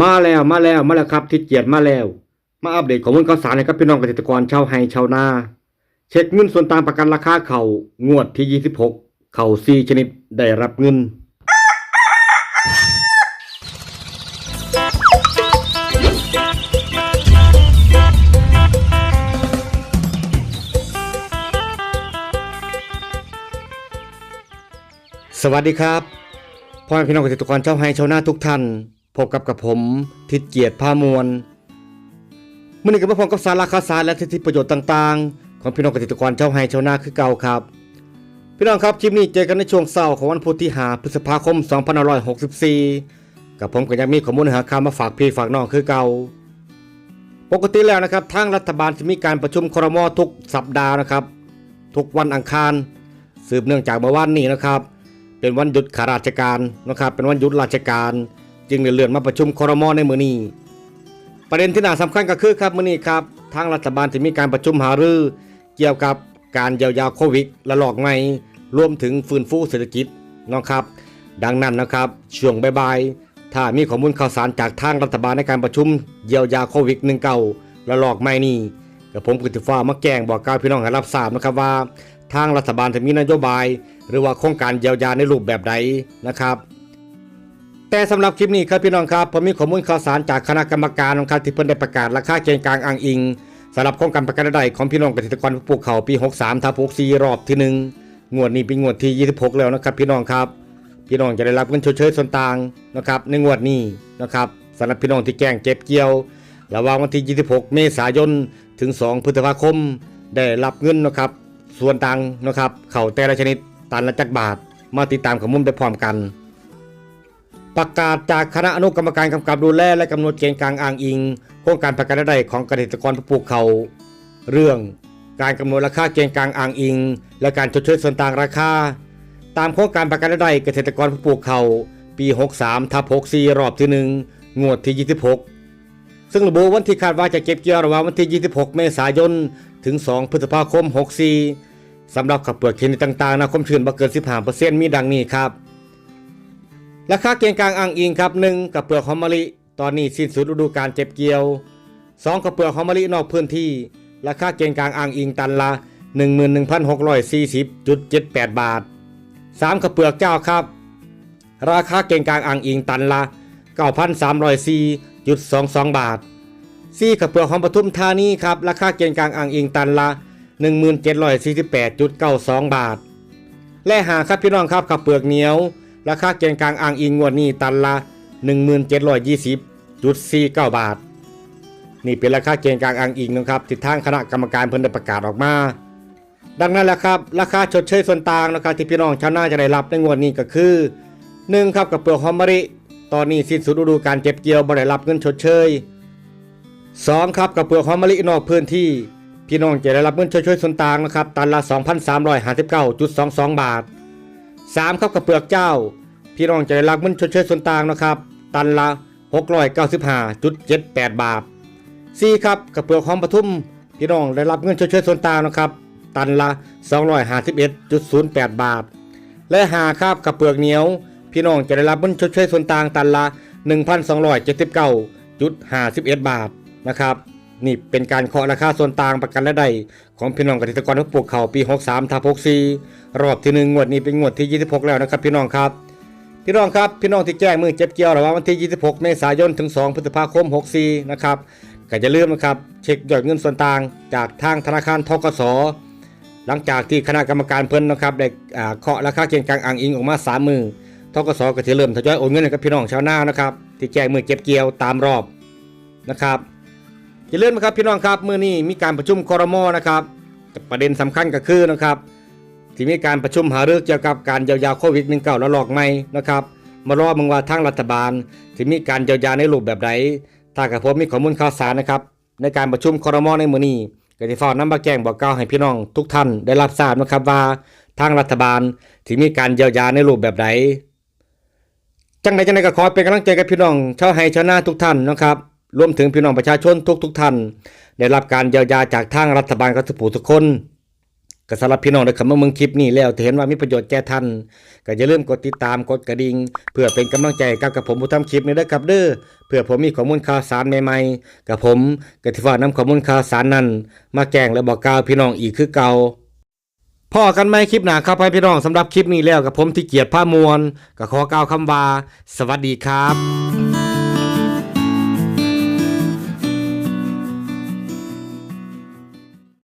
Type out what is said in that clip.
มาแล้วมาแล้วมาแล้วครับทิศเกียรติมาแล้ว มาอัปเดตข้อมูลข่าวสารให้กับพี่น้องเกษตรกรชาวไร่ชาวนา เช็คเงินส่วนต่างประกันราคาเขาวงวดที่ 26 เข่า4ชนิดได้รับเงิน สวัสดีครับพ่อแม่พี่น้องเกษตรกรชาวไร่ชาวนาทุกท่าน พบกับกับผมทิศเกียรติพามวลมื่อนี้ก็มาพร้อมกับสาระข่าวสารและสิทธิประโยชน์ต่างๆ ของพี่น้องเกษตรกรชาวไร่ชาวนาคือเก่าครับ พี่น้องครับคลิปนี้เจอกันในช่วงเช้าของวันพุธที่5พฤษภาคม 2564 กับผมก็ยังมีข้อมูลหาข่าวมาฝากพี่ฝากน้องคือเก่า ปกติแล้วนะครับทางรัฐบาลจะมีการประชุมครมทุกสัปดาห์นะครับ ทุกวันอังคาร สืบเนื่องจากเมื่อวานนี้นะครับ เป็นวันหยุดข้าราชการนะครับ เป็นวันหยุดราชการ จึงได้เลื่อนมาประชุมครมในมือนี้ ประเด็นที่น่าสำคัญก็คือครับมือนี้ครับทางรัฐบาลจะมีการประชุมหารือ เกี่ยวกับการเยียวยาโควิดระลอกใหม่รวมถึงฟื้นฟูเศรษฐกิจนะครับ ดังนั้นนะครับช่วงบ่ายๆถ้ามีข้อมูลข่าวสารจากทางรัฐบาลในการประชุมเยียวยาโควิด19ระลอกใหม่นี้ก็ผมก็จะฟ้ามาแจ้งบอกกล่าวพี่น้องให้รับทราบนะครับว่า ทางรัฐบาลจะมีนโยบาย หรือว่าโครงการเยียวยาในรูปแบบใดนะครับ แต่สำหรับคลิปนี้ครับพี่น้องครับผมมีข้อมูลข่าวสารจากคณะกรรมการนะครับที่เพิ่นได้ประกาศราคาเกณฑ์กลางอ้างอิงสำหรับโครงการประกันรายได้ของพี่น้องเกษตรกรผู้ปลูกข้าวปี 63ทับ64รอบที่หนึ่งงวดนี้เป็นงวดที่ 26 แล้วนะครับพี่น้องครับ พี่น้องจะได้รับเงินชดเชยส่วนต่างนะครับในงวดนี้นะครับสำหรับพี่น้องที่แจ้งเก็บเกี่ยว ระหว่างวันที่ 26 เมษายนถึง 2 พฤษภาคม ได้รับเงินนะครับส่วนต่างนะครับเข่าแต่ละชนิดตันละจักบาท มาติดตามข้อมูลไปพร้อมกัน ประกาศจากคณะอนุกรรมการกำกับดูแลและกำหนดเกณฑ์กลางอ้างอิงโครงการประกันรายได้ของเกษตรกรผู้ปลูกเขา เรื่อง การกำหนดราคาเกณฑ์กลางอ้างอิง และการชดเชยส่วนต่างราคา ตามโครงการประกันรายได้เกษตรกรผู้ปลูกเขาปี 63ทับ64 รอบที่ 1 งวดที่ 26 ซึ่งระบุวันที่คาดว่าจะเก็บเกี่ยวระหว่างวันที่ 26 เมษายน ถึง 2 พฤษภาคม 64สำหรับขับเปลือกชนิดต่างๆนะความชื้นบ่เกิน 15%มีดังนี้ครับ ราคาเกณฑ์กลางอ้างอิงครับ1กับเปลือกหอมมะลิ ตอนนี้สิ้นสุดฤดูการเก็บเกี่ยว 2กับเปลือกหอมมะลินอกพื้นที่ ราคาเกณฑ์กลางอ้างอิงตันละ 11,640.78 บาท 3กับเปลือกเจ้าครับ ราคาเกณฑ์กลางอ้างอิงตันละ 9,304.22 บาท 4กับเปลือกหอมปทุมธานีครับราคาเกณฑ์กลางอ้างอิงตันละ 1748.92 บาท และหาครับพี่น้องครับขับเปลือกเหนียว ราคาเกณฑ์กลางอ่างอิงงวดนี้ตันละ 1720.49 บาท นี่เป็นราคาเกณฑ์กลางอ่างอิงนะครับที่ทางคณะกรรมการเพิ่นได้ประกาศออกมา ดังนั้นแหละครับ ราคาชดเชยส่วนต่างนะครับที่พี่น้องชาวนาจะได้รับในงวดนี้ก็คือ 1. ครับกับเปลือกหอมมะลิตอนนี้สิ้นสุดฤดูการเก็บเกี่ยวบ่ได้รับเงินชดเชย 2. ครับกับเปลือกหอมมะลินอกพื้นที่ พี่น้องจะได้รับเงินชดเชยส่วนต่างนะครับตันละ 2,359.22 บาท 3ครับกับเปลือกเจ้า พี่น้องจะได้รับเงินชดเชยส่วนต่างนะครับ ตันละ 695.78 บาท 4 ครับกับเปลือกหอมปทุม พี่น้องได้รับเงินชดเชยส่วนต่างนะครับ ตันละ 251.08 บาท และ5ครับกับเปลือกเหนียว พี่น้องจะได้รับเงินชดเชยส่วนต่างตันละ 1,279.51 บาทนะครับ นี่เป็นการเคาะราคาส่วนต่างประกันและใดของพี่น้องเกษตรกรผู้ปลูกข้าวปี 63ทับ64 รอบที่หนึ่งงวดนี้เป็นงวดที่ 26 แล้วนะครับ พี่น้องครับ พี่น้องครับ พี่น้องที่แจ้งมือเจ็บเกี่ยวระหว่างวันที่ 26 เมษายนถึง 2 พฤษภาคม 64 นะครับก็จะเลื่อมนะครับเช็คยอดเงินส่วนต่างจากทางธนาคารทกสหลังจากที่คณะกรรมการเพิ่นนะครับได้เคาะราคาเกณฑ์กลางอ่างอิงออกมา3มือทกสก็จะเริ่มทยอยโอนเงินให้กับพี่น้องชาวนานะครับที่แจ้งมือเก็บเกี่ยวตามรอบนะครับ อย่าลืมนะครับพี่น้องครับเมื้อนี้มีการประชุมคอรมอนะครับประเด็นสำคัญก็คือนะครับที่มีการประชุมหารือเกี่ยวกับการเยียวยาโควิด -19 ระลอกใหม่นะครับมารอมึงว่าทางรัฐบาลที่มีการเยียวยาในรูปแบบใดถ้ากับผมมีข้อมูลข่าวสารนะครับในการประชุมคอรมอในมื้อนี้ก็สิฟ้ากนำมาแจ้งบอกกล่าวให้พี่น้องทุกท่านได้รับทราบนะครับว่าทางรัฐบาลที่มีการเยียวยาในรูปแบบใดจังใดจังใดก็ขอเป็นกำลังใจกับพี่น้องชาวไฮชาวนาทุกท่านนะครับ รวมถึงพี่น้องประชาชนทุกทุกท่าน ได้รับการเยียวยาจากทางรัฐบาลกับทุกผู้ทุกคนก็สำหรับพี่น้องที่เข้ามาเมืองคลิปนี้แล้วเห็นว่ามีประโยชน์แก่ท่านก็อย่าลืมกดติดตามกดกระดิ่งเพื่อเป็นกำลังใจกับกับผมผู้ทำคลิปนี้ด้วยครับเด้อเพื่อผมมีข้อมูลข่าวสารใหม่ๆ กับผมก็สิฟ้านำข้อมูลข่าวสารนั้น มาแจ้งและบอกกล่าวพี่น้องอีกคือเก่าพ่อกันไหมคลิปหนาครับให้พี่น้องสำหรับคลิปนี้แล้วกับผมที่เกียรติผ้ามวลก็ขอกล่าวคำว่าสวัสดีครับ